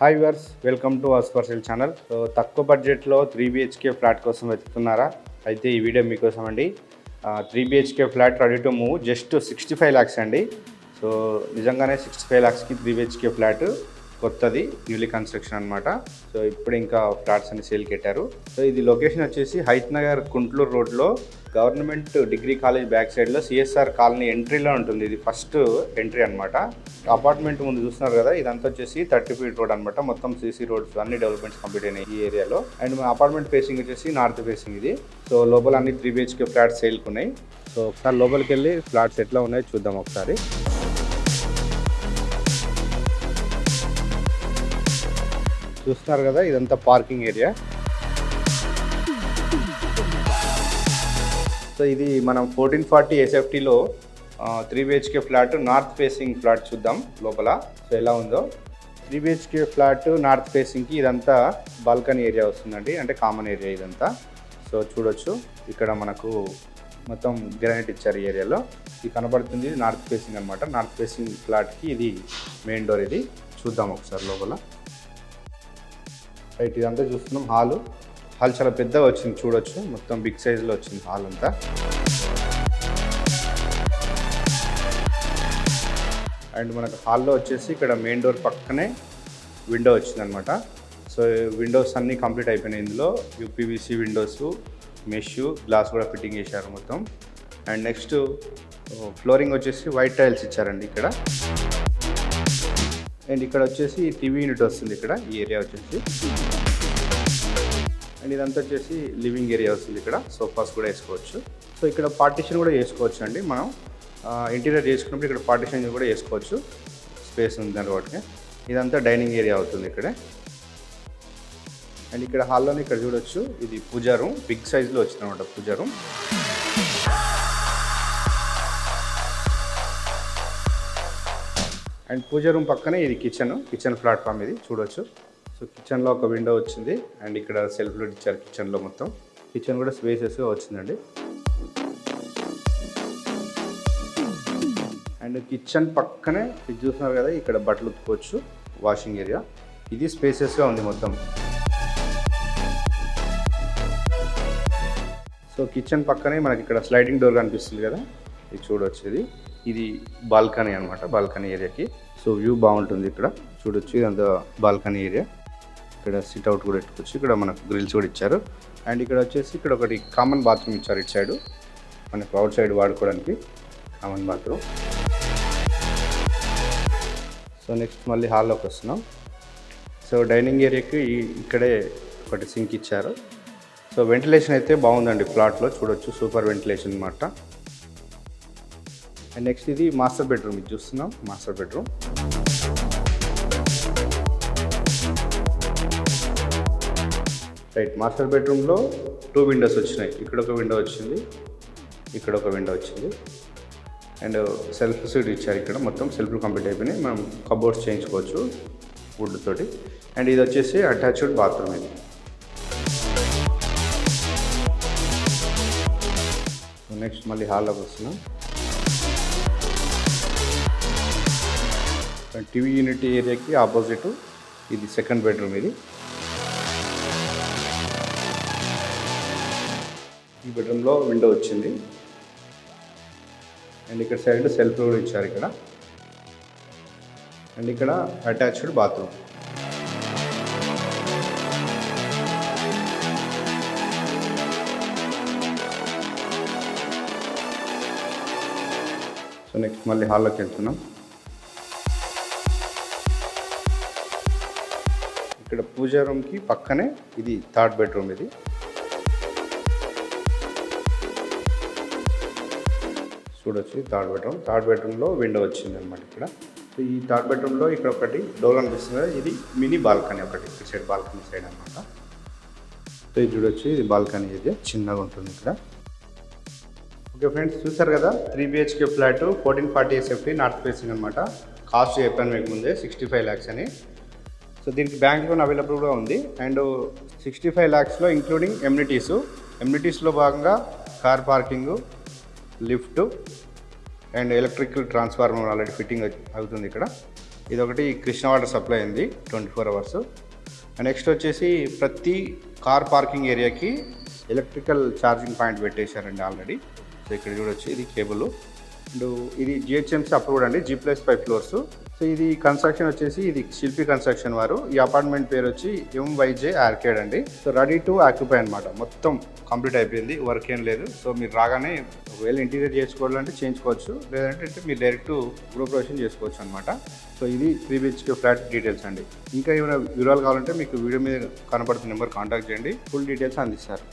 Hi వర్స్ welcome to అస్పర్సెల్ channel so తక్కువ బడ్జెట్లో త్రీ బిహెచ్కే ఫ్లాట్ కోసం వెతుకుతున్నారా? అయితే ఈ వీడియో మీకోసం అండి three BHK flat ready to move just sixty five lakhs అండి. సో నిజంగానే సిక్స్టీ ఫైవ్ ల్యాక్స్కి త్రీ బిహెచ్కే ఫ్లాట్ కొత్తది న్యూలీ కన్స్ట్రక్షన్ అనమాట సో ఇప్పుడు ఇంకా ఫ్లాట్స్ అని సేల్ పెట్టారు సో ఇది లొకేషన్ వచ్చేసి హైత్ నగర్ కుంట్లూరు రోడ్లో గవర్నమెంట్ డిగ్రీ కాలేజ్ బ్యాక్ సైడ్లో సిఎస్ఆర్ కాలనీ ఎంట్రీలో ఉంటుంది. ఇది ఫస్ట్ ఎంట్రీ అనమాట అపార్ట్మెంట్ ముందు చూస్తున్నారు కదా ఇదంతా వచ్చేసి థర్టీ ఫీట్ రోడ్ అనమాట మొత్తం సీసీ రోడ్స్ అన్ని డెవలప్మెంట్స్ కంప్లీట్ అయినాయి ఈ ఏరియాలో. అండ్ మా అపార్ట్మెంట్ ఫేసింగ్ వచ్చేసి నార్త్ ఫేసింగ్ ఇది. సో లోపల అన్ని త్రీ బిహెచ్కే ఫ్లాట్స్ సేల్కి ఉన్నాయి సో ఒకసారి లోపలికి వెళ్ళి ఫ్లాట్స్ ఎట్లా ఉన్నాయో చూద్దాం ఒకసారి. చూస్తున్నారు కదా ఇదంతా పార్కింగ్ ఏరియా. సో ఇది మనం fourteen forty ఎస్ఎఫ్టీలో three BHK flat north facing flat చూద్దాం లోపల. సో ఎలా ఉందో. త్రీ బిహెచ్కే ఫ్లాట్ నార్త్ ఫేసింగ్కి ఇదంతా బాల్కనీ ఏరియా వస్తుందండి. అంటే కామన్ ఏరియా ఇదంతా. సో చూడొచ్చు ఇక్కడ మనకు మొత్తం గ్రానైట్ ఇచ్చారు ఈ ఏరియాలో. ఇది కనబడుతుంది నార్త్ ఫేసింగ్ అనమాట నార్త్ ఫేసింగ్ ఫ్లాట్కి ఇది మెయిన్ డోర్ ఇది. చూద్దాం ఒకసారి లోపల. రైట్ ఇదంతా చూస్తున్నాం. హాలు. హాల్ చాలా పెద్దగా వచ్చింది చూడొచ్చు. మొత్తం బిగ్ సైజ్లో వచ్చింది హాల్ అంతా. అండ్ మనకు హాల్లో వచ్చేసి ఇక్కడ మెయిన్ డోర్ పక్కనే విండో వచ్చిందనమాట. సో విండోస్ అన్నీ కంప్లీట్ అయిపోయినాయి ఇందులో. యూపీవీసీ విండోస్ మెష్ గ్లాస్ కూడా ఫిట్టింగ్ చేశారు మొత్తం. అండ్ నెక్స్ట్ ఫ్లోరింగ్ వచ్చేసి వైట్ టైల్స్ ఇచ్చారండి ఇక్కడ. అండ్ ఇక్కడ వచ్చేసి టీవీ యూనిట్ వస్తుంది ఇక్కడ ఈ ఏరియా వచ్చేసి. అండ్ ఇదంతా వచ్చేసి లివింగ్ ఏరియా వస్తుంది ఇక్కడ సోఫాస్ కూడా వేసుకోవచ్చు. సో ఇక్కడ పార్టీషన్ కూడా వేసుకోవచ్చు అండి మనం. ఇంటీరియర్ చేసుకున్నప్పుడు ఇక్కడ పార్టీషన్ కూడా వేసుకోవచ్చు స్పేస్ ఉంది దాని వాటికి. ఇదంతా డైనింగ్ ఏరియా అవుతుంది ఇక్కడ. అండ్ ఇక్కడ హాల్లోనే ఇక్కడ చూడొచ్చు ఇది పూజా రూమ్ బిగ్ సైజ్లో వచ్చింది అనమాట pooja room. And pooja room పక్కనే ఇది కిచెన్. కిచెన్ ప్లాట్ఫామ్ ఇది చూడొచ్చు. సో కిచెన్లో ఒక విండో వచ్చింది అండ్ ఇక్కడ సెల్ఫ్లో ఇచ్చారు కిచెన్లో మొత్తం. కిచెన్ కూడా స్పేసెస్గా వచ్చిందండి. అండ్ కిచెన్ పక్కనే ఇది చూస్తున్నారు కదా ఇక్కడ బట్టలు ఉతుకోవచ్చు వాషింగ్ ఏరియా. ఇది స్పేసెస్గా ఉంది మొత్తం. సో కిచెన్ పక్కనే మనకి ఇక్కడ స్లైడింగ్ డోర్ కనిపిస్తుంది కదా. ఇది చూడొచ్చు ఇది ఇది బాల్కనీ అనమాట బాల్కనీ ఏరియాకి. సో వ్యూ బాగుంటుంది ఇక్కడ. చూడొచ్చు ఇదంతా బాల్కనీ ఏరియా. ఇక్కడ సిట్ అవుట్ కూడా పెట్టుకోవచ్చు. ఇక్కడ మనకు గ్రిల్స్ కూడా ఇచ్చారు. అండ్ ఇక్కడ వచ్చేసి ఇక్కడ ఒకటి కామన్ బాత్రూమ్ ఇచ్చారు ఇటు సైడ్ మనకు అవుట్ సైడ్ వాడుకోవడానికి కామన్ బాత్రూమ్ సో నెక్స్ట్ మళ్ళీ హాల్లోకి వస్తున్నాం. సో డైనింగ్ ఏరియాకి ఇక్కడే ఒకటి సింక్ ఇచ్చారు. సో వెంటిలేషన్ అయితే బాగుందండి ఫ్లాట్లో చూడొచ్చు సూపర్ వెంటిలేషన్ అనమాట అండ్ నెక్స్ట్ ఇది మాస్టర్ బెడ్రూమ్ ఇది చూస్తున్నాం. మాస్టర్ బెడ్రూమ్ రైట్ మాస్టర్ బెడ్రూమ్లో టూ విండోస్ వచ్చినాయి. ఇక్కడ ఒక విండో వచ్చింది. ఇక్కడ ఒక విండో వచ్చింది. అండ్ సెల్ఫ్ సీట్ ఇచ్చారు ఇక్కడ. మొత్తం సెల్ఫ్లు కంప్లీట్ అయిపోయినాయి. మనం కబోర్డ్స్ చేయించుకోవచ్చు వుడ్ తోటి. అండ్ ఇది వచ్చేసి అటాచ్డ్ బాత్రూమ్ ఇది. నెక్స్ట్ మళ్ళీ హాల్లోకి వస్తున్నాం. టీవీ యూనిట్ ఏరియాకి ఆపోజిట్ ఇది సెకండ్ బెడ్రూమ్ ఇది. ఈ బెడ్రూమ్లో విండో వచ్చింది. అండ్ ఇక్కడ సైడ్ సెల్ఫ్ కూడా ఇచ్చారు ఇక్కడ. అండ్ ఇక్కడ అటాచ్డ్ బాత్రూమ్. సో నెక్స్ట్ మళ్ళీ హాల్లోకి వెళ్తున్నాం. ఇక్కడ పూజా రూమ్కి పక్కనే ఇది థర్డ్ బెడ్రూమ్ ఇది. చూడొచ్చు థర్డ్ బెడ్రూమ్ థర్డ్ బెడ్రూమ్లో విండో వచ్చింది అనమాట ఇక్కడ. సో ఈ థర్డ్ బెడ్రూమ్లో ఇక్కడ ఒకటి డోర్ అనిపిస్తుంది కదా, ఇది మినీ బాల్కనీ ఒకటి ఇక్కడ సైడ్ బాల్కనీ సైడ్ అనమాట సో ఇది చూడొచ్చు ఇది బాల్కనీ ఇది చిన్నగా ఉంటుంది ఇక్కడ. ఓకే ఫ్రెండ్స్ చూసారు కదా three BHK flat fourteen forty safety north facing అనమాట కాస్ట్ చెప్పాను మీకు ముందే సిక్స్టీ ఫైవ్ ల్యాక్స్ అని. సో దీనికి బ్యాంక్ లోన్ అవైలబుల్ కూడా ఉంది. అండ్ సిక్స్టీ ఫైవ్ ల్యాక్స్లో ఇంక్లూడింగ్ ఎమ్యూనిటీస్. ఎమ్యూనిటీస్లో భాగంగా car parking lift and electrical transformer already fitting అవుతుంది ఇక్కడ. ఇది ఒకటి కృష్ణ వాటర్ సప్లై ఉంది ట్వంటీ ఫోర్ అవర్స్. నెక్స్ట్ వచ్చేసి ప్రతి కార్ పార్కింగ్ ఏరియాకి ఎలక్ట్రికల్ ఛార్జింగ్ పాయింట్ పెట్టేశారండి ఆల్రెడీ. సో ఇక్కడ చూడొచ్చు ఇది కేబుల్. అండ్ ఇది జిహెచ్ఎంసీ అప్రూవ్డ్ అండి. G plus five floors so ఇది కన్స్ట్రక్షన్ వచ్చేసి ఇది శిల్పి కన్స్ట్రక్షన్ వారు. ఈ అపార్ట్మెంట్ పేరు వచ్చి ఎంవైజే ఆర్కేడ్ అండి. సో రెడీ టు ఆక్యుపై అనమాట మొత్తం కంప్లీట్ అయిపోయింది. వర్క్ ఏం లేదు. సో మీరు రాగానే ఒకవేళ ఇంటీరియర్ చేసుకోవాలంటే చేయించుకోవచ్చు. లేదంటే మీరు డైరెక్ట్ గృహప్రవేశం చేసుకోవచ్చు అనమాట సో ఇది త్రీ బిహెచ్కే ఫ్లాట్ డీటెయిల్స్ అండి. ఇంకా ఏమైనా వివరాలు కావాలంటే మీకు వీడియో మీద కనపడుతున్న నెంబర్ కాంటాక్ట్ చేయండి. ఫుల్ డీటెయిల్స్ అందిస్తారు.